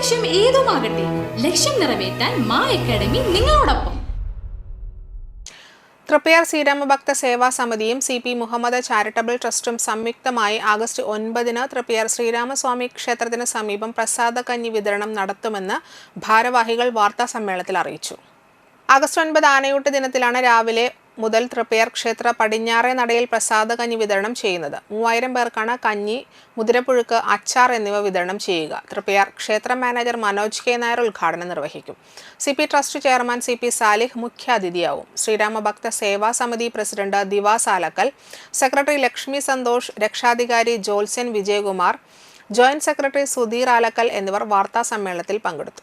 ലക്ഷ്യം ഏതുമാകട്ടെ ലക്ഷ്യം നിറവേറ്റാൻ മാ അക്കാഡമി നിങ്ങളോടൊപ്പം. തൃപ്പയാർ ശ്രീരാമഭക്ത സേവാ സമിതിയും സി പി മുഹമ്മദ് ചാരിറ്റബിൾ ട്രസ്റ്റും സംയുക്തമായി ആഗസ്റ്റ് ഒൻപതിന് തൃപ്പയാർ ശ്രീരാമസ്വാമി ക്ഷേത്രത്തിന് സമീപം പ്രസാദ കഞ്ഞി വിതരണം നടത്തുമെന്ന് ഭാരവാഹികൾ വാർത്താ സമ്മേളനത്തിൽ അറിയിച്ചു. ആഗസ്റ്റ് ഒൻപത് ആനയൂട്ട് ദിനത്തിലാണ് രാവിലെ മുതൽ തൃപ്പയാർ ക്ഷേത്ര പടിഞ്ഞാറേ നടയിൽ പ്രസാദ കഞ്ഞി വിതരണം ചെയ്യുന്നത്. മൂവായിരം പേർക്കാണ് കഞ്ഞി മുതിരപ്പുഴുക്ക് അച്ചാർ എന്നിവ വിതരണം ചെയ്യുക. തൃപ്പയാർ ക്ഷേത്ര മാനേജർ മനോജ് കെ നായർ ഉദ്ഘാടനം നിർവഹിക്കും. C P trust chairman C P Salih മുഖ്യാതിഥിയാവും. Sreeramabhaktha Seva Samithi president Diva Salakkal secretary Lakshmi Santhosh രക്ഷാധികാരി ജോത്സ്യൻ വിജയകുമാർ ജോയിന്റ് സെക്രട്ടറി സുധീർ ആലക്കൽ എന്നിവർ വാർത്താ സമ്മേളനത്തിൽ പങ്കെടുത്തു.